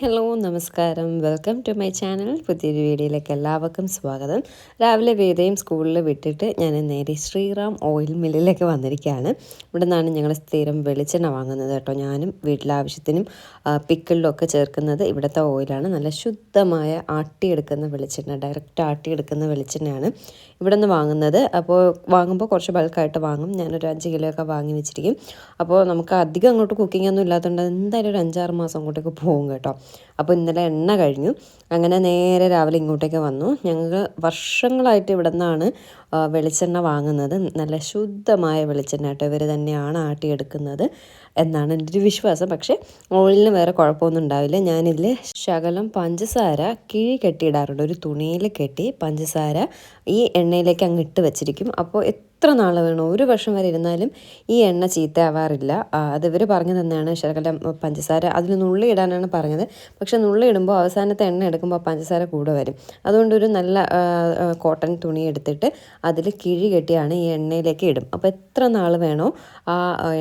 Hello നമസ്കാരം. Welcome to my channel. പുതിയൊരു വീഡിയോയിലേക്ക് എല്ലാവർക്കും സ്വാഗതം. രാവിലെ വേദയും സ്കൂളിൽ വിട്ടിട്ട് ഞാൻ നേരെ ശ്രീറാം ഓയിൽ മില്ലിലേക്ക് വന്നിരിക്കുകയാണ്. ഇവിടെ നിന്നാണ് ഞങ്ങൾ സ്ഥിരം വെളിച്ചെണ്ണ വാങ്ങുന്നത് കേട്ടോ. ഞാനും വീട്ടിലാവശ്യത്തിനും പിക്കിളിലും ഒക്കെ ചേർക്കുന്നത് ഇവിടുത്തെ ഓയിലാണ്. നല്ല ശുദ്ധമായ ആട്ടിയെടുക്കുന്ന വെളിച്ചെണ്ണ ഡയറക്റ്റ് ആട്ടിയെടുക്കുന്ന വെളിച്ചെണ്ണയാണ് ഇവിടെ നിന്ന് വാങ്ങുന്നത്. അപ്പോൾ വാങ്ങുമ്പോൾ കുറച്ച് ബൾക്കായിട്ട് വാങ്ങും. ഞാനൊരു അഞ്ച് കിലോ ഒക്കെ വാങ്ങി വെച്ചിരിക്കും. അപ്പോൾ നമുക്ക് അധികം അങ്ങോട്ട് കുക്കിംഗ് ഒന്നും ഇല്ലാത്തതുകൊണ്ട് എന്തായാലും ഒരു അഞ്ചാറ് മാസം അങ്ങോട്ടേക്ക് പോകും കേട്ടോ. അപ്പോൾ ഇന്നലെ എണ്ണ കഴിഞ്ഞു. അങ്ങനെ നേരെ രാവിലെ ഇങ്ങോട്ടേക്ക് വന്നു. ഞങ്ങൾ വർഷങ്ങളായിട്ട് ഇവിടെ നിന്നാണ് വെളിച്ചെണ്ണ വാങ്ങുന്നത്. നല്ല ശുദ്ധമായ വെളിച്ചെണ്ണ കേട്ടോ ഇവർ തന്നെയാണ് ആട്ടിയെടുക്കുന്നത് എന്നാണ് എന്റെ ഒരു വിശ്വാസം. പക്ഷേ ഓയിലിന് വേറെ കുഴപ്പമൊന്നും ഉണ്ടാവില്ല. ഞാനിതിൽ ശകലം പഞ്ചസാര കിഴി കെട്ടിയിടാറുണ്ട്. ഒരു തുണിയിൽ കെട്ടി പഞ്ചസാര ഈ എണ്ണയിലേക്ക് അങ്ങ് ഇട്ട് വെച്ചിരിക്കും. അപ്പോൾ എത്ര നാൾ വേണോ? ഒരു വർഷം വരെ ഇരുന്നാലും ഈ എണ്ണ ചീത്തയാവാറില്ല. അത് ഇവർ പറഞ്ഞു തന്നെയാണ് ശകലം പഞ്ചസാര അതിൽ നുള്ളി ഇടാനാണ് പറഞ്ഞത്. പക്ഷെ നുള്ളി ഇടുമ്പോൾ അവസാനത്തെ എണ്ണ എടുക്കുമ്പോൾ പഞ്ചസാര കൂടെ വരും. അതുകൊണ്ടൊരു നല്ല കോട്ടൺ തുണി എടുത്തിട്ട് അതിൽ കിഴി കെട്ടിയാണ് ഈ എണ്ണയിലേക്ക് ഇടും. അപ്പോൾ എത്ര നാൾ വേണോ ആ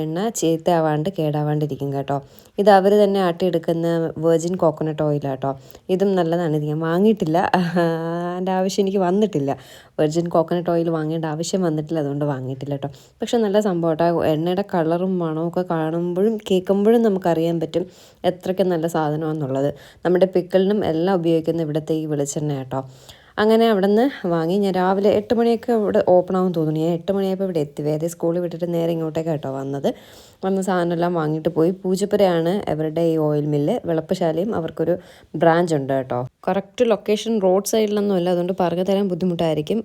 എണ്ണ ചീത്തയാവാണ്ട് കേടാവാണ്ടിരിക്കും കേട്ടോ. ഇത് അവർ തന്നെ ആട്ടിയെടുക്കുന്ന വെർജിൻ കോക്കനട്ട് കേട്ടോ ഇതും നല്ലതാണ്. ഇത് ഞാൻ വാങ്ങിയിട്ടില്ല. അതിന്റെ ആവശ്യം എനിക്ക് വന്നിട്ടില്ല. വെർജിൻ കോക്കനട്ട് ഓയിൽ വാങ്ങേണ്ട ആവശ്യം വന്നിട്ടില്ല. അതുകൊണ്ട് വാങ്ങിയിട്ടില്ല കേട്ടോ. പക്ഷെ നല്ല സംഭവം കേട്ടോ. എണ്ണയുടെ കളറും മണവും ഒക്കെ കാണുമ്പോഴും കേൾക്കുമ്പോഴും നമുക്കറിയാൻ പറ്റും എത്രയ്ക്ക് നല്ല സാധനമാണെന്നുള്ളത്. നമ്മുടെ പിക്കലിനും എല്ലാം ഉപയോഗിക്കുന്ന ഇവിടുത്തെ ഈ വെളിച്ചെണ്ണ കേട്ടോ അങ്ങനെ അവിടെ നിന്ന് വാങ്ങി. ഞാൻ രാവിലെ എട്ട് മണിയൊക്കെ ഇവിടെ ഓപ്പൺ ആവും തോന്നുന്നു. ഞാൻ എട്ട് മണിയായപ്പോൾ ഇവിടെ എത്തി. വേറെ സ്കൂളിൽ വിട്ടിട്ട് നേരെ ഇങ്ങോട്ടേക്ക് കേട്ടോ വന്നത്. വന്ന സാധനമെല്ലാം വാങ്ങിയിട്ട് പോയി. പൂജപ്പുരയാണ് അവരുടെ ഈ ഓയിൽ മില്ല് വിളപ്പശാലയും അവർക്കൊരു ബ്രാഞ്ച് ഉണ്ട് കേട്ടോ. കറക്റ്റ് ലൊക്കേഷൻ റോഡ് സൈഡിലൊന്നുമല്ല അതുകൊണ്ട് പറഞ്ഞു തരാൻ ബുദ്ധിമുട്ടായിരിക്കും.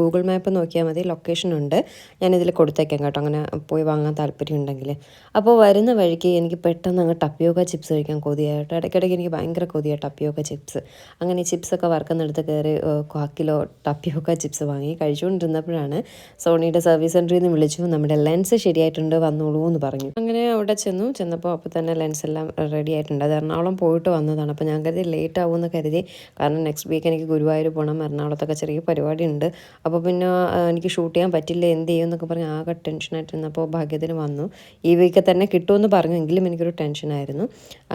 ഗൂഗിൾ മാപ്പ് നോക്കിയാൽ മതി. ലൊക്കേഷൻ ഉണ്ട്. ഞാനിതിൽ കൊടുത്തേക്കാം കേട്ടോ. അങ്ങനെ പോയി വാങ്ങാൻ താല്പര്യം ഉണ്ടെങ്കിൽ. അപ്പോൾ വരുന്ന വഴിക്ക് എനിക്ക് പെട്ടെന്ന് അങ്ങ് ടപ്പിയോക്ക ചിപ്സ് കഴിക്കാൻ കൊതിയായിട്ടോ ഇടയ്ക്കിടയ്ക്ക് എനിക്ക് ഭയങ്കര കൊതിയാണ് ടപ്പിയോക്ക ചിപ്സ് അങ്ങനെ ചിപ്സൊക്കെ വറുക്കുന്നിടത്ത് കയറി കാ കിലോ ടപ്പിയോക്ക ചിപ്സ് വാങ്ങി കഴിച്ചുകൊണ്ടിരുന്നപ്പോഴാണ് സോണിയുടെ സർവീസ് സെന്ററിൽ നിന്ന് വിളിച്ചു നമ്മുടെ ലെൻസ് ശരിയായിട്ടുണ്ട് വന്നോളൂ എന്ന് പറഞ്ഞു. അങ്ങനെ അവിടെ ചെന്നു. ചെന്നപ്പോൾ അപ്പോൾ തന്നെ ലെൻസ് എല്ലാം റെഡി ആയിട്ടുണ്ട്. അത് എറണാകുളം പോയിട്ട് വന്നതാണ്. അപ്പോൾ ഞാൻ കരുതി ലേറ്റ് ആവുമെന്ന് കരുതി. കാരണം നെക്സ്റ്റ് വീക്ക് എനിക്ക് ഗുരുവായൂർ പോകണം എറണാകുളത്തൊക്കെ ചെറിയ പരിപാടി ഉണ്ട് അപ്പോൾ പിന്നെ എനിക്ക് ഷൂട്ട് ചെയ്യാൻ പറ്റില്ല. എന്ത് ചെയ്യും എന്നൊക്കെ പറഞ്ഞ് ആകെ ടെൻഷനായിട്ടിരുന്നപ്പോൾ ഭാഗ്യത്തിന് വന്നു. ഈ വീക്ക് തന്നെ കിട്ടുമെന്ന് പറഞ്ഞു എങ്കിലും എനിക്കൊരു ടെൻഷനായിരുന്നു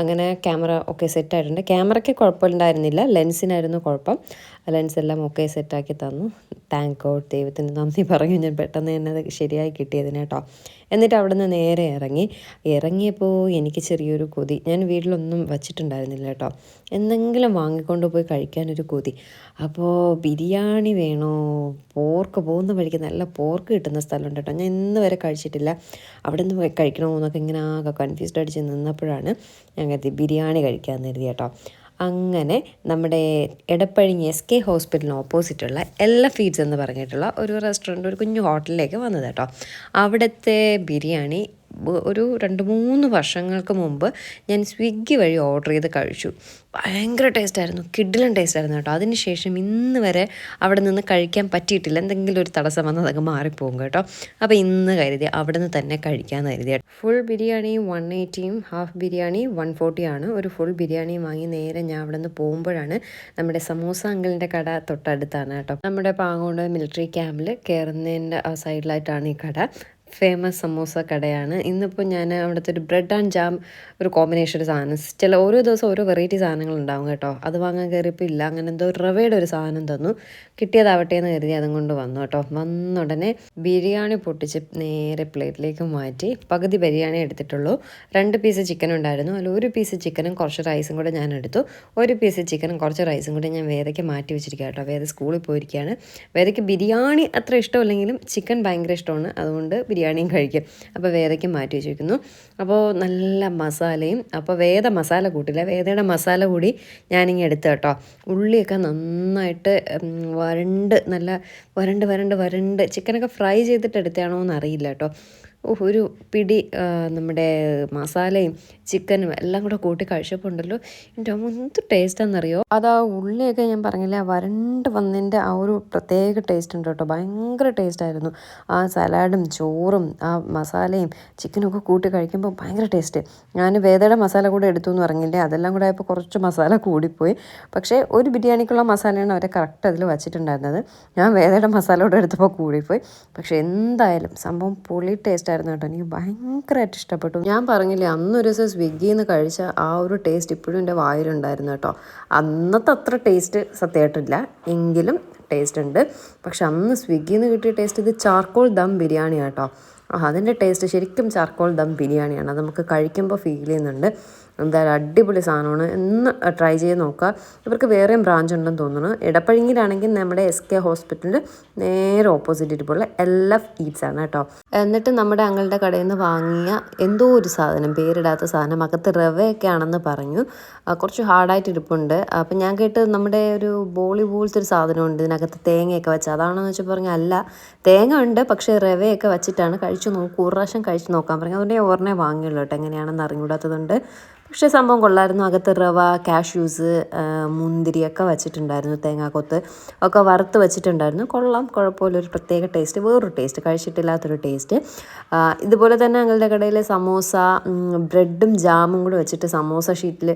അങ്ങനെ ക്യാമറ ഒക്കെ സെറ്റായിട്ടുണ്ട് ക്യാമറയ്ക്ക് കുഴപ്പമുണ്ടായിരുന്നില്ല. ലെൻസിനായിരുന്നു കുഴപ്പം. ലെൻസ് എല്ലാം ഒക്കെ സെറ്റാക്കി തന്നു. താങ്ക് ഗോഡ് ദൈവത്തിന് നന്ദി പറഞ്ഞു. ഞാൻ പെട്ടെന്ന് തന്നെ അത് ശരിയായി കിട്ടിയതിന് കേട്ടോ. എന്നിട്ട് അവിടെ നിന്ന് നേരെ ഇറങ്ങി. ഇറങ്ങിയപ്പോൾ എനിക്ക് ചെറിയൊരു കൊതി. ഞാൻ വീട്ടിലൊന്നും വച്ചിട്ടുണ്ടായിരുന്നില്ല കേട്ടോ. എന്തെങ്കിലും വാങ്ങിക്കൊണ്ട് പോയി കഴിക്കാനൊരു കൊതി. അപ്പോൾ ബിരിയാണി വേണോ? പോർക്ക് പോകുന്ന വഴിക്ക് നല്ല പോർക്ക് കിട്ടുന്ന സ്ഥലമുണ്ട് കേട്ടോ. ഞാൻ ഇന്ന് വരെ കഴിച്ചിട്ടില്ല. അവിടെ നിന്ന് കഴിക്കണമോ എന്നൊക്കെ ഇങ്ങനെ ആകെ കൺഫ്യൂസ്ഡ് അടിച്ച് നിന്നപ്പോഴാണ് ഞാൻ കരുതി ബിരിയാണി കഴിക്കാമെന്ന് കരുതി കേട്ടോ. അങ്ങനെ നമ്മുടെ എടപ്പഴിഞ്ഞ് എസ് കെ ഹോസ്പിറ്റലിന് ഓപ്പോസിറ്റുള്ള എല്ലാ ഫീഡ്സ് എന്ന് പറഞ്ഞിട്ടുള്ള ഒരു റെസ്റ്റോറന്റ് ഒരു കുഞ്ഞു ഹോട്ടലിലേക്ക് വന്നത് കേട്ടോ. അവിടുത്തെ ബിരിയാണി ഒരു രണ്ട് മൂന്ന് വർഷങ്ങൾക്ക് മുമ്പ് ഞാൻ സ്വിഗ്ഗി വഴി ഓർഡർ ചെയ്ത് കഴിച്ചു. ഭയങ്കര ടേസ്റ്റായിരുന്നു. കിഡിലും ടേസ്റ്റായിരുന്നു കേട്ടോ. അതിനുശേഷം ഇന്ന് വരെ അവിടെ നിന്ന് കഴിക്കാൻ പറ്റിയിട്ടില്ല. എന്തെങ്കിലും ഒരു തടസ്സം വന്നാൽ അതൊക്കെ മാറിപ്പോകും കേട്ടോ. അപ്പോൾ ഇന്ന് കരുതി അവിടെ നിന്ന് തന്നെ കഴിക്കാമെന്ന് കരുതി ഫുൾ ബിരിയാണി വൺ എയ്റ്റിയും ഹാഫ് ബിരിയാണി വൺ ഫോർട്ടിയാണ് ഒരു ഫുൾ ബിരിയാണി വാങ്ങി നേരെ ഞാൻ അവിടെ നിന്ന് പോകുമ്പോഴാണ് നമ്മുടെ സമൂസ അങ്കിളിന്റെ കട തൊട്ടടുത്താണ് കേട്ടോ. നമ്മുടെ പാങ്ങോട് മിലിറ്ററി ക്യാമ്പിൽ കയറുന്നതിന്റെ സൈഡിലായിട്ടാണ് ഈ കട. ഫേമസ് സമോസ കടയാണ്. ഇന്നിപ്പോൾ ഞാൻ അവിടുത്തെ ഒരു ബ്രെഡ് ആൻഡ് ജാം ഒരു കോമ്പിനേഷൻ സാധനം. ചില ഓരോ ദിവസം ഓരോ വെറൈറ്റി സാധനങ്ങൾ ഉണ്ടാവും കേട്ടോ. അത് വാങ്ങാൻ കയറിയപ്പോൾ ഇല്ല അങ്ങനെ എന്തോ റവയുടെ ഒരു സാധനം തന്നു. കിട്ടിയതാവട്ടെ എന്ന് കരുതി അതും കൊണ്ട് വന്നു കേട്ടോ. വന്ന ഉടനെ ബിരിയാണി പൊട്ടിച്ച് നേരെ പ്ലേറ്റിലേക്ക് മാറ്റി പകുതി ബിരിയാണി എടുത്തിട്ടുള്ളൂ. രണ്ട് പീസ് ചിക്കൻ ഉണ്ടായിരുന്നു. അതിൽ ഒരു പീസ് ചിക്കനും കുറച്ച് റൈസും കൂടെ ഞാൻ എടുത്തു. ഒരു പീസ് ചിക്കനും കുറച്ച് റൈസും കൂടെ ഞാൻ വേദയ്ക്ക് മാറ്റി വെച്ചിരിക്കുക കേട്ടോ. വേദ സ്കൂളിൽ പോയിരിക്കുകയാണ്. വേദയ്ക്ക് ബിരിയാണി അത്ര ഇഷ്ടമല്ലെങ്കിലും ചിക്കൻ ഭയങ്കര ഇഷ്ടമാണ്. അതുകൊണ്ട് ബിരിയാണിയും കഴിക്കും. അപ്പോൾ വേദയ്ക്ക് മാറ്റി വെച്ചിരിക്കുന്നു. അപ്പോൾ നല്ല മസാലയും അപ്പോൾ വേദ മസാല കൂട്ടില്ല. വേദയുടെ മസാല കൂടി ഞാനിങ്ങനെ എടുത്തു കേട്ടോ. ഉള്ളിയൊക്കെ നന്നായിട്ട് വരണ്ട് നല്ല വരണ്ട് വരണ്ട് വരണ്ട് ചിക്കനൊക്കെ ഫ്രൈ ചെയ്തിട്ട് എടുത്താണോ എന്നറിയില്ല കേട്ടോ. ഒരു പിടി നമ്മുടെ മസാലയും ചിക്കനും എല്ലാം കൂടെ കൂട്ടി കഴിച്ചപ്പോൾ ഉണ്ടല്ലോ എന്റെ എന്ത് ടേസ്റ്റാണെന്നറിയോ അത് ആ ഉള്ളിയൊക്കെ ഞാൻ പറഞ്ഞില്ല വരണ്ട് വന്നതിന്റെ ആ ഒരു പ്രത്യേക ടേസ്റ്റ് ഉണ്ട് കേട്ടോ. ഭയങ്കര ടേസ്റ്റായിരുന്നു. ആ സലാഡും ചോറും ആ മസാലയും ചിക്കനും ഒക്കെ കൂട്ടി കഴിക്കുമ്പോൾ ഭയങ്കര ടേസ്റ്റ്. ഞാൻ വേദയുടെ മസാല കൂടെ എടുത്തു എന്ന് പറഞ്ഞില്ലേ അതെല്ലാം കൂടെ ആയപ്പോൾ കുറച്ച് മസാല കൂടിപ്പോയി. പക്ഷേ ഒരു ബിരിയാണിക്കുള്ള മസാലയാണ് അവരെ കറക്റ്റ് അതിൽ വച്ചിട്ടുണ്ടായിരുന്നത്. ഞാൻ വേദയുടെ മസാല കൂടെ എടുത്തപ്പോൾ കൂടിപ്പോയി. പക്ഷേ എന്തായാലും സംഭവം പൊളി ടേസ്റ്റ് ആയിരുന്നു കേട്ടോ. എനിക്ക് ഭയങ്കരമായിട്ട് ഇഷ്ടപ്പെട്ടു. ഞാൻ പറഞ്ഞില്ലേ അന്നൊരു ദിവസം സ്വിഗ്ഗിയിൽ നിന്ന് കഴിച്ച ആ ഒരു ടേസ്റ്റ് ഇപ്പോഴും എന്റെ വായിലുണ്ടായിരുന്നു കേട്ടോ. അന്നത്തെ അത്ര ടേസ്റ്റ് സത്യമായിട്ടില്ല. എങ്കിലും ടേസ്റ്റ് ഉണ്ട്. പക്ഷെ അന്ന് സ്വിഗ്ഗിയിൽ നിന്ന് കിട്ടിയ ടേസ്റ്റ് ഇത് ചാർക്കോൾ ദം ബിരിയാണി കേട്ടോ അതിന്റെ ടേസ്റ്റ് ശരിക്കും ചാർക്കോൾ ദം ബിരിയാണിയാണ്. അത് നമുക്ക് കഴിക്കുമ്പോൾ ഫീൽ ചെയ്യുന്നുണ്ട്. എന്തായാലും അടിപൊളി സാധനമാണ്. എന്ന് ട്രൈ ചെയ്ത് നോക്കുക. ഇവർക്ക് വേറെയും ബ്രാഞ്ച് ഉണ്ടെന്ന് തോന്നുന്നു. ഇടപ്പഴിങ്ങിലാണെങ്കിൽ നമ്മുടെ എസ് കെ ഹോസ്പിറ്റലിന്റെ നേരെ ഓപ്പോസിറ്റ് ഇരിപ്പുള്ള എഫ് ഈറ്റ്സ് ആണ് കേട്ടോ. എന്നിട്ട് നമ്മുടെ അങ്ങളുടെ കടയിൽ നിന്ന് വാങ്ങിയ എന്തോ ഒരു സാധനം പേരിടാത്ത സാധനം അകത്ത് റവയൊക്കെ ആണെന്ന് പറഞ്ഞു. കുറച്ച് ഹാർഡായിട്ട് ഇരിപ്പുണ്ട്. അപ്പം ഞാൻ കേട്ടത് നമ്മുടെ ഒരു ബോളി പോലത്തെ ഒരു സാധനമുണ്ട്. ഇതിനകത്ത് തേങ്ങയൊക്കെ വെച്ച്. അതാണെന്ന് വെച്ചാൽ പറഞ്ഞാൽ അല്ല. തേങ്ങ ഉണ്ട് പക്ഷേ റവയൊക്കെ വെച്ചിട്ടാണ് കഴിച്ചു നോക്കൂ. ഒരു പ്രാവശ്യം കഴിച്ച് നോക്കാൻ പറഞ്ഞു. അതുകൊണ്ട് ഞാൻ ഓർണേ വാങ്ങിയുള്ളൂ കേട്ടോ. എങ്ങനെയാണെന്ന് അറിഞ്ഞുകൂടാത്തതുകൊണ്ട്. പക്ഷേ സംഭവം കൊള്ളായിരുന്നു. അകത്ത് റവ കാഷ്യൂസ് മുന്തിരിയൊക്കെ വെച്ചിട്ടുണ്ടായിരുന്നു. തേങ്ങാക്കൊത്ത് ഒക്കെ വറുത്ത് വെച്ചിട്ടുണ്ടായിരുന്നു. കൊള്ളാം. കുഴപ്പമില്ല. ഒരു പ്രത്യേക ടേസ്റ്റ്. വേറൊരു ടേസ്റ്റ്. കഴിച്ചിട്ടില്ലാത്തൊരു ടേസ്റ്റ്. ഇതുപോലെ തന്നെ ഞങ്ങളുടെ കടയിൽ സമോസ ബ്രെഡും ജാമും കൂടെ വെച്ചിട്ട് സമോസ ഷീറ്റിൽ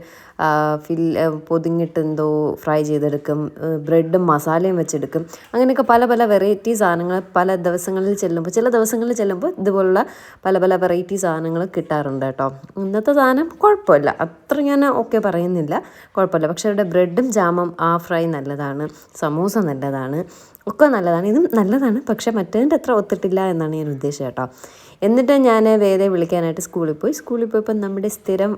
ഫിൽ പൊതിഞ്ഞിട്ട് എന്തോ ഫ്രൈ ചെയ്തെടുക്കും. ബ്രെഡും മസാലയും വെച്ചെടുക്കും. അങ്ങനെയൊക്കെ പല പല വെറൈറ്റി സാധനങ്ങൾ പല ദിവസങ്ങളിൽ ചെല്ലുമ്പോൾ ചില ദിവസങ്ങളിൽ ചെല്ലുമ്പോൾ ഇതുപോലുള്ള പല പല വെറൈറ്റി സാധനങ്ങൾ കിട്ടാറുണ്ട് കേട്ടോ. ഇന്നത്തെ സാധനം കുഴപ്പമില്ല. അത്ര ഞാൻ ഓക്കെ പറയുന്നില്ല. കുഴപ്പമില്ല. പക്ഷേ ഇവിടെ ബ്രെഡും ജാമും ആ ഫ്രൈ നല്ലതാണ്. സമൂസ നല്ലതാണ്. ഒക്കെ നല്ലതാണ്. ഇതും നല്ലതാണ്. പക്ഷേ മറ്റേതിന്റെ അത്ര ഒത്തിട്ടില്ല എന്നാണ് ഞാൻ ഉദ്ദേശിച്ചത് കേട്ടോ. എന്നിട്ട് ഞാൻ വേദയെ വിളിക്കാനായിട്ട് സ്കൂളിൽ പോയി. സ്കൂളിൽ പോയപ്പോൾ നമ്മുടെ സ്ഥിരം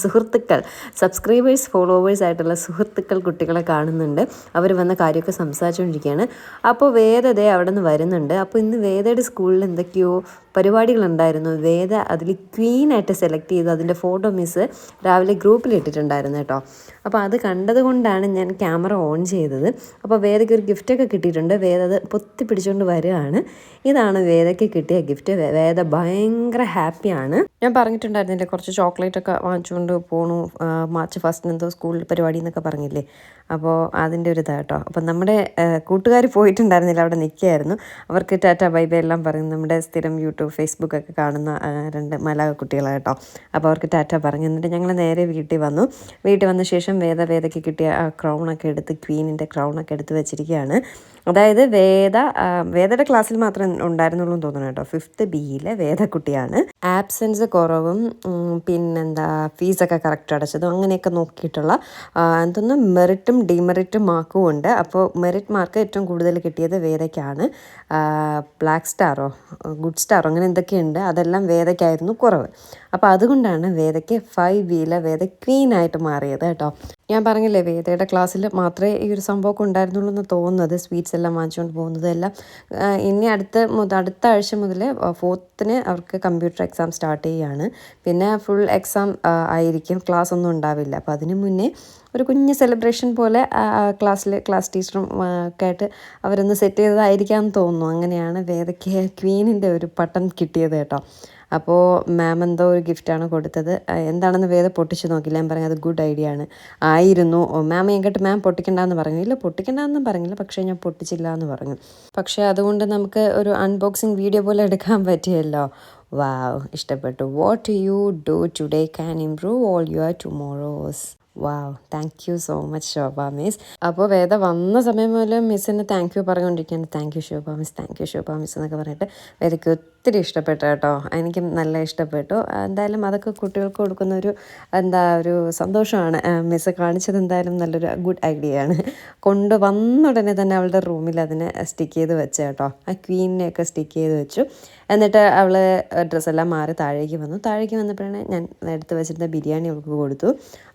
സുഹൃത്തുക്കൾ സബ്സ്ക്രൈബേഴ്സ് ഫോളോവേഴ്സ് ആയിട്ടുള്ള സുഹൃത്തുക്കൾ കുട്ടികളെ കാണുന്നുണ്ട്. അവർ വന്ന കാര്യമൊക്കെ സംസാരിച്ചുകൊണ്ടിരിക്കുകയാണ് അപ്പോൾ വേദ ദേ അവിടെ നിന്ന് വരുന്നുണ്ട്. അപ്പോൾ ഇന്ന് വേദയുടെ സ്കൂളിൽ എന്തൊക്കെയോ പരിപാടികളുണ്ടായിരുന്നു. വേദ അതിൽ ക്വീനായിട്ട് സെലക്ട് ചെയ്ത് അതിന്റെ ഫോട്ടോ മിസ് രാവിലെ ഗ്രൂപ്പിൽ ഇട്ടിട്ടുണ്ടായിരുന്നു കേട്ടോ. അപ്പോൾ അത് കണ്ടതുകൊണ്ടാണ് ഞാൻ ക്യാമറ ഓൺ ചെയ്തത്. അപ്പോൾ വേദയ്ക്ക് ഒരു ഗിഫ്റ്റൊക്കെ കിട്ടിയിട്ടുണ്ട്. വേദ അത് പൊത്തി പിടിച്ചുകൊണ്ട് വരികയാണ്. ഇതാണ് വേദയ്ക്ക് കിട്ടിയ ഗിഫ്റ്റ് വേദ ഭയങ്കര ഹാപ്പിയാണ്. ഞാൻ പറഞ്ഞിട്ടുണ്ടായിരുന്നില്ലേ കുറച്ച് ചോക്ലേറ്റ് ഒക്കെ വാങ്ങിച്ചുകൊണ്ട് പോണു മാർച്ച് ഫസ്റ്റിന് എന്തോ സ്കൂളിൽ പരിപാടി എന്നൊക്കെ പറഞ്ഞില്ലേ? അപ്പോൾ അതിന്റെ ഒരു ഇതാട്ടോ അപ്പം നമ്മുടെ കൂട്ടുകാർ പോയിട്ടുണ്ടായിരുന്നില്ല അവിടെ നിൽക്കുകയായിരുന്നു. അവർക്ക് ടാറ്റ ബൈ ബൈ എല്ലാം പറയും നമ്മുടെ സ്ഥിരം യൂട്യൂബ് ഫേസ്ബുക്ക് ഒക്കെ കാണുന്ന രണ്ട് മല കുട്ടികളാണ് കേട്ടോ. അപ്പോൾ അവർക്ക് ടാറ്റ പറഞ്ഞു. എന്നിട്ട് ഞങ്ങൾ നേരെ വീട്ടിൽ വന്നു. വീട്ടിൽ വന്ന ശേഷം വേദ വേദയ്ക്ക് കിട്ടിയ ആ ക്രൗണൊക്കെ എടുത്ത് ക്വീനിന്റെ ക്രൗണൊക്കെ എടുത്ത് വെച്ചിരിക്കുകയാണ്. അതായത് വേദ വേദയുടെ ക്ലാസ്സിൽ മാത്രമേ ഉണ്ടായിരുന്നുള്ളൂ എന്ന് തോന്നുന്നു കേട്ടോ. ഫിഫ്ത്ത് ബിയിലെ വേദക്കുട്ടിയാണ്. ആബ്സെൻസ് കുറവും പിന്നെന്താ ഫീസൊക്കെ കറക്റ്റ് അടച്ചതും അങ്ങനെയൊക്കെ നോക്കിയിട്ടുള്ള എന്തൊന്നും എന്തൊന്ന് മെറിറ്റും ഡിമെറിറ്റും മാർക്കും ഉണ്ട്. അപ്പോൾ മെറിറ്റ് മാർക്ക് ഏറ്റവും കൂടുതൽ കിട്ടിയത് വേദയ്ക്കാണ്. ബ്ലാക്ക് സ്റ്റാറോ ഗുഡ് സ്റ്റാറോ അങ്ങനെ എന്തൊക്കെയുണ്ട് അതെല്ലാം വേദയ്ക്കായിരുന്നു കുറവ്. അപ്പോൾ അതുകൊണ്ടാണ് വേദയ്ക്ക് ഫൈവ് വീല വേദ ക്വീനായിട്ട് മാറിയത് കേട്ടോ. ഞാൻ പറഞ്ഞില്ലേ വേദയുടെ ക്ലാസ്സിൽ മാത്രമേ ഈ ഒരു സംഭവമൊക്കെ ഉണ്ടായിരുന്നുള്ളൂ എന്ന് തോന്നുന്നത് സ്വീറ്റ്സ് എല്ലാം വാങ്ങിച്ചുകൊണ്ട് പോകുന്നത് എല്ലാം. ഇനി അടുത്ത മുതൽ അടുത്ത ആഴ്ച മുതൽ ഫോർത്തിന് അവർക്ക് കമ്പ്യൂട്ടർ എക്സാം സ്റ്റാർട്ട് ചെയ്യുകയാണ്. പിന്നെ ഫുൾ എക്സാം ആയിരിക്കും. ക്ലാസ് ഒന്നും ഉണ്ടാവില്ല. അപ്പോൾ അതിന് മുന്നേ ഒരു കുഞ്ഞ് സെലിബ്രേഷൻ പോലെ ക്ലാസ്സിൽ ക്ലാസ് ടീച്ചറും ഒക്കെ ആയിട്ട് അവരൊന്ന് സെറ്റ് ചെയ്തതായിരിക്കാം എന്ന് തോന്നുന്നു. അങ്ങനെയാണ് വേദയ്ക്ക് ക്വീനിന്റെ ഒരു പട്ടം കിട്ടിയത് കേട്ടോ. അപ്പോൾ മാം എന്തോ ഒരു ഗിഫ്റ്റാണ് കൊടുത്തത്. എന്താണെന്ന് വേദ പൊട്ടിച്ച് നോക്കില്ല ഞാൻ പറഞ്ഞു അത് ഗുഡ് ഐഡിയ ആണ്. ആയിരുന്നു. മാം എങ്കിട്ട് മാം പൊട്ടിക്കണ്ടെന്ന് പറഞ്ഞു. ഇല്ല പൊട്ടിക്കണ്ടെന്നും പറഞ്ഞില്ല. പക്ഷേ ഞാൻ പൊട്ടിച്ചില്ല എന്ന് പറഞ്ഞു. പക്ഷേ അതുകൊണ്ട് നമുക്ക് ഒരു അൺബോക്സിങ് വീഡിയോ പോലെ എടുക്കാൻ പറ്റിയല്ലോ. വാവ് ഇഷ്ടപ്പെട്ടു. What you do today can improve all your tomorrows wow thank you so much Shobha miss അപ്പോൾ വേദ വന്ന സമയം മുതൽ മിസ്സിന് താങ്ക് യു പറഞ്ഞുകൊണ്ടിരിക്കുകയാണ്. Thank you Shobha miss thank you Shobha miss എന്നൊക്കെ പറഞ്ഞിട്ട് വേദയ്ക്ക് ഒത്തിരി ഇഷ്ടപ്പെട്ടു കേട്ടോ. എനിക്കും നല്ല ഇഷ്ടപ്പെട്ടു. എന്തായാലും അതൊക്കെ കുട്ടികൾക്ക് കൊടുക്കുന്ന ഒരു എന്താ ഒരു സന്തോഷമാണ്. മിസ് കാണിച്ചത് എന്തായാലും നല്ലൊരു ഗുഡ് ഐഡിയ ആണ്. കൊണ്ട് വന്നുടനെ തന്നെ അവളുടെ റൂമിൽ അതിനെ സ്റ്റിക്ക് ചെയ്ത് വെച്ചേട്ടോ ആ ക്വീനിനെയൊക്കെ സ്റ്റിക്ക് ചെയ്ത് വെച്ചു. എന്നിട്ട് അവൾ ഡ്രസ്സെല്ലാം മാറി താഴേക്ക് വന്നു. താഴേക്ക് വന്നപ്പോഴാണ് ഞാൻ എടുത്ത് വെച്ചിരുന്ന ബിരിയാണി അവൾക്ക് കൊടുത്തു.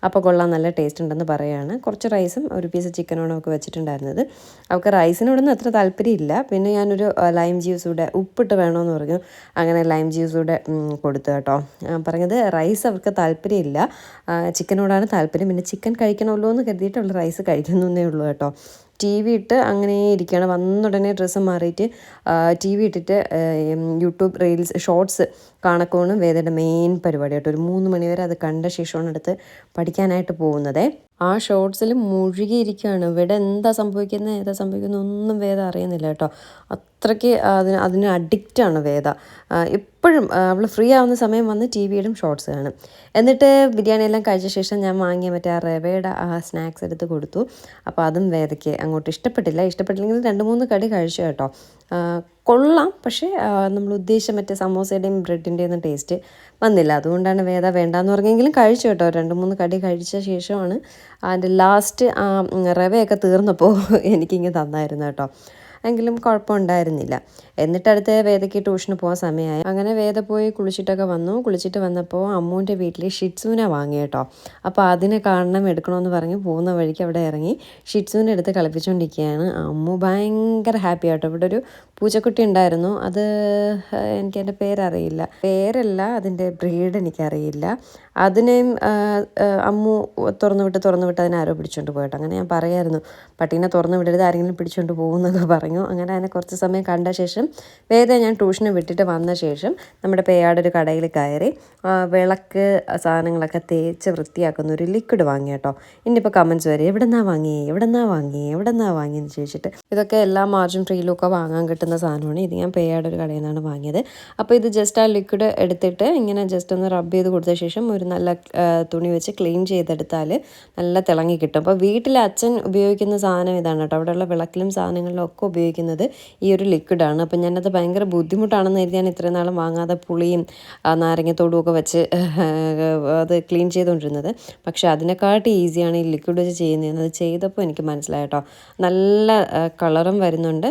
അപ്പോൾ കൊള്ളാം നല്ല ടേസ്റ്റ് ഉണ്ടെന്ന് പറയുകയാണ് കുറച്ച് റൈസും ഒരു പീസ് ചിക്കനോടും ഒക്കെ വെച്ചിട്ടുണ്ടായിരുന്നത്. അവൾക്ക് റൈസിനോടൊന്നും അത്ര താല്പര്യമില്ല. പിന്നെ ഞാനൊരു ലൈം ജ്യൂസ് കൂടെ ഉപ്പിട്ട് വേണമെന്ന് പറഞ്ഞു. അങ്ങനെ ലൈം ജ്യൂസ് കൂടെ കൊടുത്തു കേട്ടോ. പറഞ്ഞത് റൈസ് അവർക്ക് താല്പര്യമില്ല. ചിക്കനോടാണ് താല്പര്യം. പിന്നെ ചിക്കൻ കഴിക്കണമല്ലോ എന്ന് കരുതിയിട്ട് അവൾ റൈസ് കഴിക്കുന്നേ ഉള്ളൂ കേട്ടോ. ടി വി ഇട്ട് അങ്ങനെ ഇരിക്കുകയാണ്. വന്നുടനെ ഡ്രസ്സ് മാറിയിട്ട് ടി വി ഇട്ടിട്ട് യൂട്യൂബ് റീൽസ് ഷോർട്സ് കാണക്കോണ് വേദയുടെ മെയിൻ പരിപാടി കേട്ടോ ഒരു മൂന്ന് മണിവരെ അത് കണ്ട ശേഷമാണ് അടുത്ത് പഠിക്കാനായിട്ട് പോകുന്നത്. ആ ഷോർട്സിൽ മുഴുകിയിരിക്കുകയാണ്. ഇവിടെ എന്താ സംഭവിക്കുന്നത് ഏതാ സംഭവിക്കുന്നത് ഒന്നും വേദ അറിയുന്നില്ല കേട്ടോ. അത്രയ്ക്ക് അതിന് അതിന് അഡിക്റ്റാണ് വേദ. എപ്പോഴും അവൾ ഫ്രീ ആവുന്ന സമയം വന്ന് ടി വിയിലും ഷോർട്സ് കാണും. എന്നിട്ട് ബിരിയാണി എല്ലാം കഴിച്ച ശേഷം ഞാൻ വാങ്ങിയ മറ്റേ ആ റവയുടെ ആ സ്നാക്സ് എടുത്ത് കൊടുത്തു. അപ്പോൾ അതും വേദയ്ക്ക് അങ്ങോട്ട് ഇഷ്ടപ്പെട്ടില്ല. ഇഷ്ടപ്പെട്ടില്ലെങ്കിൽ രണ്ട് മൂന്ന് കടി കഴിച്ചു കേട്ടോ. കൊള്ളാം. പക്ഷേ നമ്മൾ ഉദ്ദേശിച്ച മറ്റേ സമോസയുടെയും ബ്രെഡിന്റെയും ഒന്നും ടേസ്റ്റ് വന്നില്ല. അതുകൊണ്ടാണ് വേദ വേണ്ടാന്ന് പറഞ്ഞെങ്കിലും കഴിച്ചു കേട്ടോ. രണ്ട് മൂന്ന് കടി കഴിച്ച ശേഷമാണ് അതിന്റെ ലാസ്റ്റ് റവയൊക്കെ തീർന്നപ്പോൾ എനിക്കിങ്ങനെ തന്നായിരുന്നു കേട്ടോ. എങ്കിലും കുഴപ്പമുണ്ടായിരുന്നില്ല. എന്നിട്ട് അടുത്ത വേദയ്ക്ക് ട്യൂഷന് പോകാൻ സമയമായി. അങ്ങനെ വേദ പോയി കുളിച്ചിട്ടൊക്കെ വന്നു. കുളിച്ചിട്ട് വന്നപ്പോൾ അമ്മൂന്റെ വീട്ടിൽ ഷിറ്റ്സൂന വാങ്ങി കേട്ടോ അപ്പോൾ അതിനെ കാണണം എടുക്കണമെന്ന് പറഞ്ഞ് പോകുന്ന വഴിക്ക് അവിടെ ഇറങ്ങി ഷിറ്റ്സൂനെ എടുത്ത് കളിപ്പിച്ചുകൊണ്ടിരിക്കുകയാണ് അമ്മു ഭയങ്കര ഹാപ്പി ആട്ടോ. ഇവിടെ ഒരു പൂച്ചക്കുട്ടി ഉണ്ടായിരുന്നു. അത് എനിക്ക് എന്റെ പേരറിയില്ല. പേരല്ല അതിന്റെ ബ്രീഡ് എനിക്കറിയില്ല. അതിനെയും അമ്മു തുറന്നു വിട്ട് തുറന്നു വിട്ട് അതിനെ ആരോ പിടിച്ചുകൊണ്ട് പോയിട്ടോ അങ്ങനെ ഞാൻ പറയായിരുന്നു പട്ടീനെ തുറന്നു വിടരുത് ആരെങ്കിലും പിടിച്ചുകൊണ്ട് പോകുന്നൊക്കെ പറഞ്ഞു. അങ്ങനെ അതിനെ കുറച്ച് സമയം കണ്ട ശേഷം വേദ ഞാൻ ട്യൂഷന് വിട്ടിട്ട് വന്ന ശേഷം നമ്മുടെ പേയാട് ഒരു കടയിൽ കയറി വിളക്ക് സാധനങ്ങളൊക്കെ തേച്ച് വൃത്തിയാക്കുന്ന ഒരു ലിക്വിഡ് വാങ്ങി കേട്ടോ. ഇനിയിപ്പോൾ കമൻസ് വരെ എവിടെ നിന്നാ വാങ്ങി എവിടെ നിന്നാ വാങ്ങി എവിടെ നിന്നാ വാങ്ങി ചോദിച്ചിട്ട്. ഇതൊക്കെ എല്ലാ മാർജിൻ ഫ്രീയിലൊക്കെ വാങ്ങാൻ കിട്ടുന്ന സാധനമാണ്. ഇത് ഞാൻ പേയാട് ഒരു കടയിൽ നിന്നാണ് വാങ്ങിയത്. അപ്പോൾ ഇത് ജസ്റ്റ് ആ ലിക്വിഡ് എടുത്തിട്ട് ഇങ്ങനെ ജസ്റ്റ് ഒന്ന് റബ്ബ് ചെയ്ത് കൊടുത്ത ശേഷം ഒരു നല്ല തുണി വെച്ച് ക്ലീൻ ചെയ്തെടുത്താൽ നല്ല തിളങ്ങി കിട്ടും. അപ്പോൾ വീട്ടിൽ അച്ഛൻ ഉപയോഗിക്കുന്ന സാധനം ഇതാണ് കേട്ടോ. അവിടെയുള്ള വിളക്കിലും സാധനങ്ങളിലും ഒക്കെ ഉപയോഗിക്കുന്നത് ഈ ഒരു ലിക്വിഡാണ് അപ്പം ഞാനത് ഭയങ്കര ബുദ്ധിമുട്ടാണെന്ന് കരുതിയാണ് ഇത്രയും നാളും വാങ്ങാതെ പുളിയും നാരങ്ങത്തോടും ഒക്കെ വെച്ച് അത് ക്ലീൻ ചെയ്തുകൊണ്ടിരുന്നത്. പക്ഷേ അതിനെക്കാട്ടി ഈസിയാണ് ഈ ലിക്വിഡ് വെച്ച് ചെയ്യുന്നത് അത് ചെയ്തപ്പോൾ എനിക്ക് മനസ്സിലായിട്ടോ നല്ല കളറും വരുന്നുണ്ട്.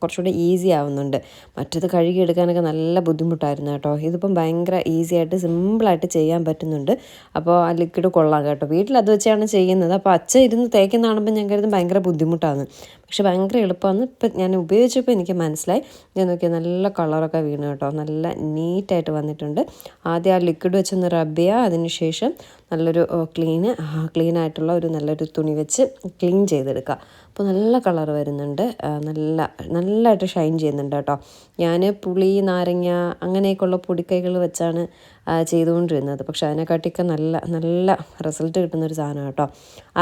കുറച്ചുകൂടി ഈസി ആവുന്നുണ്ട്. മറ്റത് കഴുകിയെടുക്കാനൊക്കെ നല്ല ബുദ്ധിമുട്ടായിരുന്നു കേട്ടോ. ഇതിപ്പം ഭയങ്കര ഈസി ആയിട്ട് സിമ്പിളായിട്ട് ചെയ്യാൻ പറ്റുന്നുണ്ട്. അപ്പോൾ ആ ലിക്വിഡ് കൊള്ളാം കേട്ടോ. വീട്ടിൽ അത് വെച്ചാണ് ചെയ്യുന്നത്. അപ്പോൾ അച്ഛൻ ഇരുന്ന് തേക്കുന്ന കാണുമ്പോൾ ഞാൻ കരുതും ഭയങ്കര ബുദ്ധിമുട്ടാണ്. പക്ഷെ ഭയങ്കര എളുപ്പമാണ്. ഇപ്പം ഞാൻ ഉപയോഗിച്ചപ്പോൾ എനിക്ക് മനസ്സിലായി. ഞാൻ നോക്കിയാൽ നല്ല കളറൊക്കെ വീണു കേട്ടോ. നല്ല നീറ്റായിട്ട് വന്നിട്ടുണ്ട്. ആദ്യം ആ ലിക്വിഡ് വെച്ചൊന്ന് റബ്ബ് ചെയ്യുക അതിനുശേഷം നല്ലൊരു ക്ലീന് ക്ലീൻ ആയിട്ടുള്ള ഒരു നല്ലൊരു തുണി വെച്ച് ക്ലീൻ ചെയ്തെടുക്കുക അപ്പോൾ നല്ല കളർ വരുന്നുണ്ട്. നല്ല നല്ലതായിട്ട് ഷൈൻ ചെയ്യുന്നുണ്ട് കേട്ടോ. ഞാൻ പുളി നാരങ്ങ അങ്ങനെയൊക്കെയുള്ള പൊടിക്കൈകൾ വെച്ചാണ് ചെയ്തുകൊണ്ടിരുന്നത്. പക്ഷെ അതിനെക്കാട്ടിയൊക്കെ നല്ല നല്ല റിസൾട്ട് കിട്ടുന്ന ഒരു സാധനം കേട്ടോ.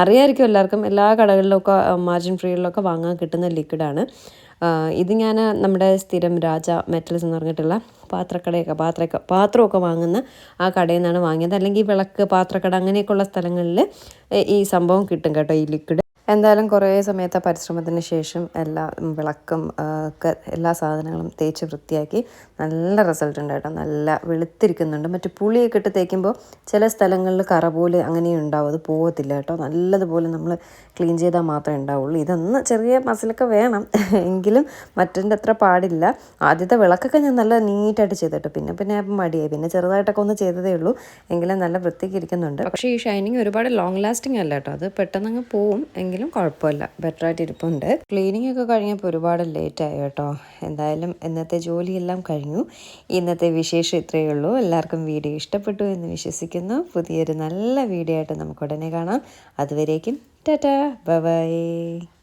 അറിയാമായിരിക്കും എല്ലാവർക്കും എല്ലാ കടകളിലൊക്കെ മാർജിൻ ഫ്രീകളിലൊക്കെ വാങ്ങാൻ കിട്ടുന്ന ലിക്വിഡാണ് ഇത് ഞാൻ നമ്മുടെ സ്ഥിരം രാജ മെറ്റൽസ് എന്ന് പറഞ്ഞിട്ടുള്ള പാത്രക്കടയൊക്കെ പാത്ര പാത്രമൊക്കെ വാങ്ങുന്ന ആ കടയിൽ നിന്നാണ് വാങ്ങിയത്. അല്ലെങ്കിൽ വിളക്ക് പാത്രക്കട അങ്ങനെയൊക്കെയുള്ള സ്ഥലങ്ങളിൽ ഈ സംഭവം കിട്ടും കേട്ടോ ഈ ലിക്വിഡ് എന്തായാലും കുറേ സമയത്തെ പരിശ്രമത്തിന് ശേഷം എല്ലാ വിളക്കും ഒക്കെ എല്ലാ സാധനങ്ങളും തേച്ച് വൃത്തിയാക്കി നല്ല റിസൾട്ട് ഉണ്ട് കേട്ടോ. നല്ല വെളുത്തിരിക്കുന്നുണ്ട്. മറ്റു പുളിയൊക്കെ ഇട്ട് തേക്കുമ്പോൾ ചില സ്ഥലങ്ങളിൽ കറ പോലെ അങ്ങനെ ഉണ്ടാവും. അത് പോകത്തില്ല കേട്ടോ. നല്ലതുപോലെ നമ്മൾ ക്ലീൻ ചെയ്താൽ മാത്രമേ ഉണ്ടാവുള്ളൂ. ഇതൊന്ന് ചെറിയ മസിലൊക്കെ വേണം. എങ്കിലും മറ്റതിന്റെ അത്ര പാടില്ല. ആദ്യത്തെ വിളക്കൊക്കെ ഞാൻ നല്ല നീറ്റായിട്ട് ചെയ്തിട്ട്. പിന്നെ പിന്നെ മടിയായി. പിന്നെ ചെറുതായിട്ടൊക്കെ ഒന്ന് ചെയ്തതേ ഉള്ളൂ. എങ്കിലും നല്ല വൃത്തിക്ക് ഇരിക്കുന്നുണ്ട്. പക്ഷേ ഈ ഷൈനിങ് ഒരുപാട് ലോങ് ലാസ്റ്റിംഗ് അല്ല കേട്ടോ. അത് പെട്ടെന്ന് അങ്ങ് പോവും എങ്കിലും കുഴപ്പമില്ല. ബെറ്ററായിട്ട് ഇരിപ്പുണ്ട്. ക്ലീനിങ് ഒക്കെ കഴിഞ്ഞപ്പോൾ ഒരുപാട് ലേറ്റ് ആയി കേട്ടോ. എന്തായാലും ഇന്നത്തെ ജോലിയെല്ലാം കഴിഞ്ഞു. ഇന്നത്തെ വിശേഷം ഇത്രയേ ഉള്ളൂ. എല്ലാവർക്കും വീഡിയോ ഇഷ്ടപ്പെട്ടു എന്ന് വിശ്വസിക്കുന്നു. പുതിയൊരു നല്ല വീഡിയോ ആയിട്ട് നമുക്ക് ഉടനെ കാണാം. അതുവരേക്കും ടാറ്റാ. ബൈ